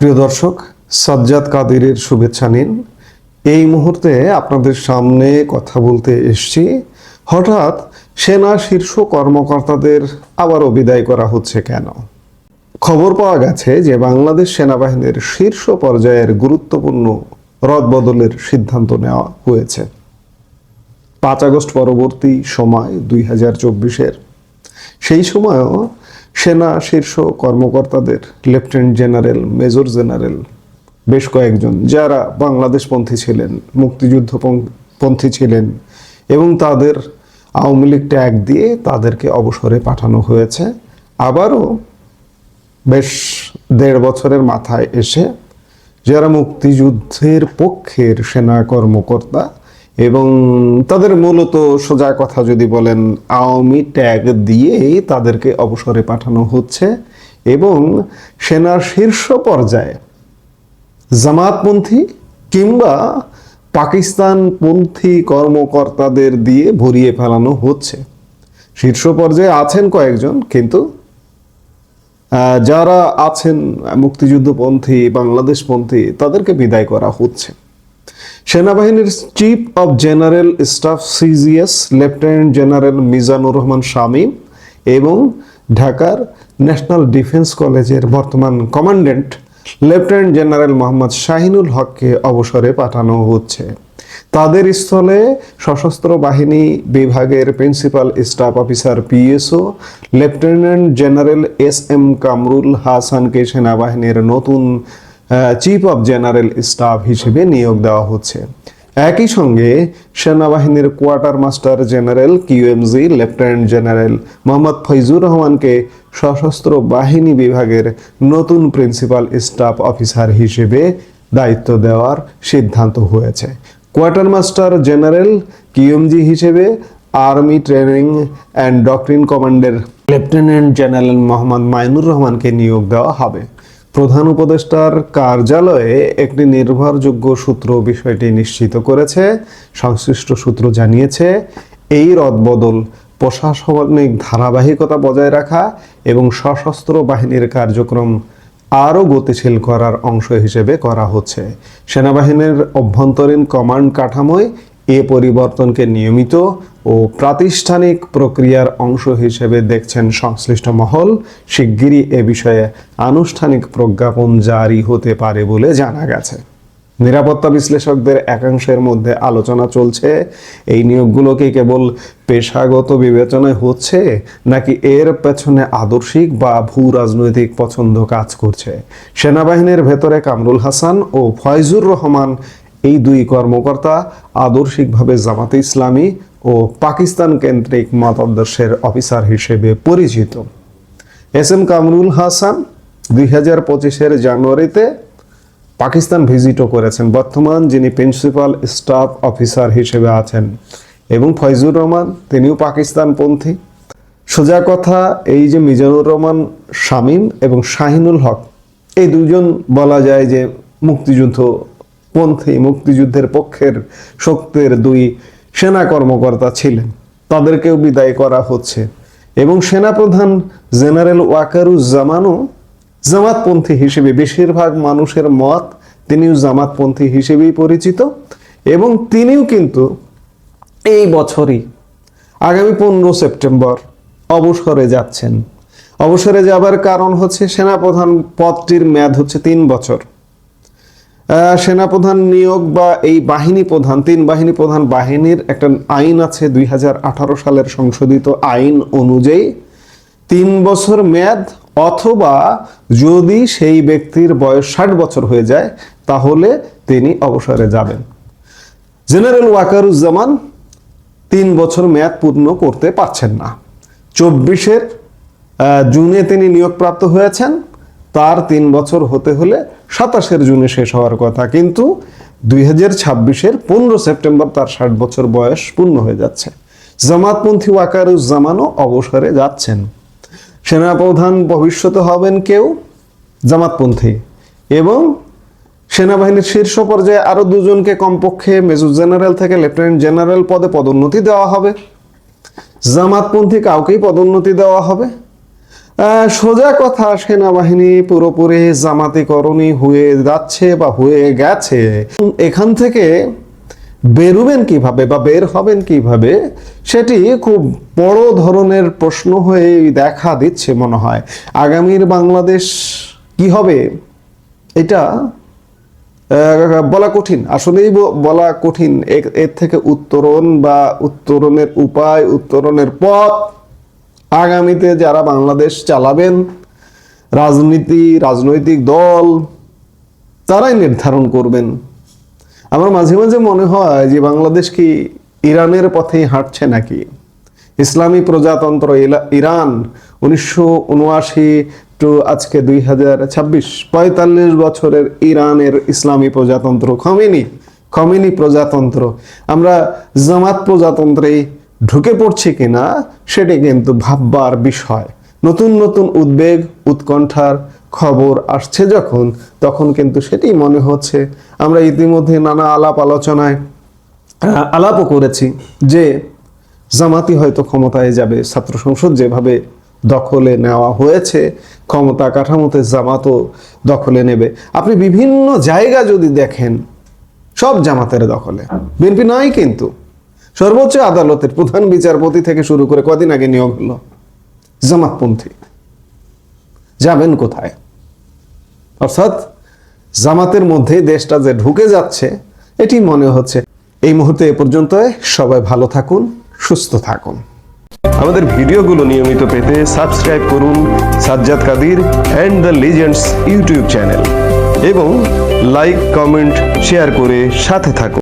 প্রিয় দর্শক, সাজ্জাদ কাদিরের শুভেচ্ছা নিন। এই মুহূর্তে আপনাদের সামনে কথা বলতে এসছি, হঠাৎ সেনা শীর্ষ কর্মকর্তাদের আবারও বিদায় করা হচ্ছে কেন? খবর পাওয়া গেছে যে বাংলাদেশ সেনাবাহিনীর শীর্ষ পর্যায়ের গুরুত্বপূর্ণ রদবদলের সিদ্ধান্ত নেওয়া হয়েছে। পাঁচ আগস্ট পরবর্তী সময় দুই হাজার চব্বিশের। সেই সময়ও সেনা শীর্ষ কর্মকর্তাদের লেফটেন্যান্ট জেনারেল মেজর জেনারেল বেশ কয়েকজন, যারা বাংলাদেশপন্থী ছিলেন মুক্তিযুদ্ধ পন্থী ছিলেন এবং তাদের আওয়ামী লীগ ট্যাগ দিয়ে তাদেরকে অবসরে পাঠানো হয়েছে। আবারও বেশ দেড় বছরের মাথায় এসে যারা মুক্তিযুদ্ধের পক্ষের সেনা কর্মকর্তা এবং তাদের মূলত সোজা কথা যদি বলেন, আওয়ামী ট্যাগ দিয়েই তাদেরকে অবসরে পাঠানো হচ্ছে এবং সেনার শীর্ষ পর্যায়ে জামাতপন্থী কিংবা পাকিস্তানপন্থী কর্মকর্তাদের দিয়ে ভরিয়ে ফেলানো হচ্ছে। শীর্ষ পর্যায়ে আছেন কয়েকজন, কিন্তু যারা আছেন মুক্তিযুদ্ধপন্থী, বাংলাদেশপন্থী, তাদেরকে বিদায় করা হচ্ছে। সেনাবাহিনীর chief of general staff CGS, lieutenant general Mizanur Rahman Shamim এবং ঢাকার ন্যাশনাল ডিফেন্স কলেজের বর্তমান commandant lieutenant general Mohammad Shahinul হককে অবসরে পাঠানো হচ্ছে। তাদের স্থলে সশস্ত্র বাহিনী বিভাগের principal staff officer PSO, lieutenant general S M Kamrul হাসানকে সেনাবাহিনীর নতুন চিফ অফ জেনারেল স্টাফ হিসেবে নিয়োগ দেওয়া হচ্ছে। একই সঙ্গে সেনাবাহিনীর quartermaster general QMG lieutenant general Mohammad Faizur রহমানকে সশস্ত্র বাহিনী বিভাগের নতুন প্রিন্সিপাল স্টাফ অফিসার হিসেবে দায়িত্ব দেওয়ার সিদ্ধান্ত হয়েছে। কোয়ার্টার মাস্টার জেনারেল কিউএমজি হিসেবে আর্মি ট্রেনিং অ্যান্ড ডক্ট্রিন কমান্ডের লেফটেন্যান্ট জেনারেল মোহাম্মদ মাইনুর রহমানকে নিয়োগ দেওয়া হবে। প্রধান উপদেষ্টার কার্যালয়ে একটি নির্ভরযোগ্য সূত্র বিষয়টি নিশ্চিত করেছে। সংশ্লিষ্ট সূত্র জানিয়েছে, এই রদবদল প্রশাসনিক ধারাবাহিকতা বজায় রাখা এবং সশস্ত্র বাহিনীর কার্যক্রম আরও গতিশীল করার অংশ হিসেবে করা হচ্ছে। সেনাবাহিনীর অভ্যন্তরীণ কমান্ড কাঠামোয় এ পরিবর্তনকে নিয়মিত ও প্রাতিষ্ঠানিক প্রক্রিয়ার অংশ হিসেবে দেখছেন সংশ্লিষ্ট মহল। শিগগিরই এ বিষয়ে আনুষ্ঠানিক প্রজ্ঞাপন জারি হতে পারে বলে জানা গেছে। নিরাপত্তা বিশ্লেষকদের একাংশের মধ্যে আলোচনা চলছে। এই নিয়োগগুলোকে কেবল পেশাগত বিবেচনায় হচ্ছে, নাকি এর পেছনে আদর্শিক বা ভূ রাজনৈতিক পছন্দ কাজ করছে? সেনাবাহিনীর ভেতরে কামরুল হাসান ও ফয়জুর রহমান এই দুই কর্মকর্তা আদর্শিকভাবে জামাতে ইসলামী ও পাকিস্তান কেন্দ্রিক মতাদর্শের অফিসার হিসেবে পরিচিত। এস এম কামরুল হাসান দুই হাজার পঁচিশের জানুয়ারিতে পাকিস্তান ভিজিটও করেছেন। বর্তমান যিনি প্রিন্সিপাল স্টাফ অফিসার হিসেবে আছেন এবং ফয়জুর রহমান, তিনিও পাকিস্তানপন্থী। সোজা কথা, এই যে মিজানুর রহমান, শামীম এবং শাহিনুল হক, এই দুজন বলা যায় যে মুক্তিযুদ্ধ পন্থী মুক্তিযুদ্ধের পক্ষের শক্তির দুই সেনা কর্মকর্তা ছিলেন। তাদেরকেও বিদায় করা হচ্ছে। এবং সেনাপ্রধান জেনারেল ওয়াকারুজ্জামানও জামাতপন্থী হিসেবে বেশিরভাগ মানুষের মত তিনিও জামাতপন্থী হিসেবেই পরিচিত এবং তিনিও কিন্তু এই বছরই আগামী পনেরো সেপ্টেম্বর অবসরে যাচ্ছেন। অবসরে যাবার কারণ হচ্ছে সেনাপ্রধান পদটির মেয়াদ হচ্ছে তিন বছর। সেনাপ্রধান নিয়োগ বা এই বাহিনী প্রধান, তিন বাহিনী প্রধান বাহিনীর একটা আইন আছে দুই হাজার আঠারো সালের সংশোধিত আইন অনুযায়ী তিন বছর মেয়াদ অথবা যদি সেই ব্যক্তির বয়স ষাট বছর হয়ে যায়, তাহলে তিনি অবসরে যাবেন। জেনারেল ওয়াকারুজ্জামান তিন বছর মেয়াদ পূর্ণ করতে পারছেন না। চব্বিশের জুনে তিনি নিয়োগপ্রাপ্ত হয়েছেন। তার তিন বছর হতে হলে সাতাশের জুনে শেষ হওয়ার কথা। কিন্তু দুই হাজার ছাব্বিশের পনেরো সেপ্টেম্বর তার ষাট বছর বয়স পূর্ণ হয়ে যাচ্ছে। জামাতপন্থী ওয়াকারুজ্জামানও অবসরে যাচ্ছেন। সেনাপ্রধান ভবিষ্যতে হবেন কেউ? জামাতপন্থী। এবং সেনাবাহিনীর শীর্ষ পর্যায়ে আরও দুজনকে কমপক্ষে মেজর জেনারেল থেকে লেফটেন্যান্ট জেনারেল পদে পদোন্নতি দেওয়া হবে। জামাতপন্থী কাউকেই পদোন্নতি দেওয়া হবে। সোজা কথা, সেনাবাহিনী পুরোপুরি জামাতিকরণই হয়ে যাচ্ছে বা হয়ে গেছে। এখান থেকে বেরোবেন কীভাবে বা বের হবেন কীভাবে, সেটি খুব বড় ধরনের প্রশ্ন হয়ে দেখা দিচ্ছে মনে হয়। আগামীর বাংলাদেশ কি হবে, এটা বলা কঠিন। আসলেই বলা কঠিন। এর থেকে উত্তরণ বা উত্তরণের উপায়, উত্তরণের পথ আগামীতে যারা বাংলাদেশ চালাবেন, রাজনীতি, রাজনৈতিক দল, তারাই নির্ধারণ করবেন। আমার মাঝে মাঝে মনে হয় যে বাংলাদেশ কি ইরানের পথেই হাঁটছে নাকি? ইসলামী প্রজাতন্ত্র ইরান উনিশশো উনআশি টু আজকে দুই হাজার ছাব্বিশ, পঁয়তাল্লিশ বছরের ইরানের ইসলামী প্রজাতন্ত্র, খমেনি খমেনি প্রজাতন্ত্র। আমরা জামাত প্রজাতন্ত্রে ঢুকে পড়ছে কিনা সেটি কিন্তু ভাববার বিষয়। নতুন নতুন উদ্বেগ, উৎকণ্ঠার খবর আসছে যখন, তখন কিন্তু সেটি মনে হচ্ছে। আমরা ইতিমধ্যে নানা আলাপ আলোচনায় আলাপও করেছি যে জামাতি হয়তো ক্ষমতায় যাবে। ছাত্র সংসদ যেভাবে দখলে নেওয়া হয়েছে, ক্ষমতা কাঠামোতে জামাতও দখলে নেবে। আপনি বিভিন্ন জায়গা যদি দেখেন, সব জামাতের দখলে। বিএনপি নাই কিন্তু। সর্বোচ্চ আদালতের প্রধান বিচারপতি থেকে শুরু করে কদিন আগে নিয়োগ হলো? জামাতপন্থী। যাবেন কোথায়? অর্থাৎ জামাতের মধ্যে দেশটা যে ঢুকে যাচ্ছে, এটি মনে হচ্ছে এই মুহূর্তে এ পর্যন্ত সবাই ভালো থাকুন, সুস্থ থাকুন। আমাদের ভিডিওগুলো নিয়মিত পেতে সাবস্ক্রাইব করুন Sajjad Kadir and the legends YouTube channel এবং লাইক, কমেন্ট, শেয়ার করে সাথে থাকুন।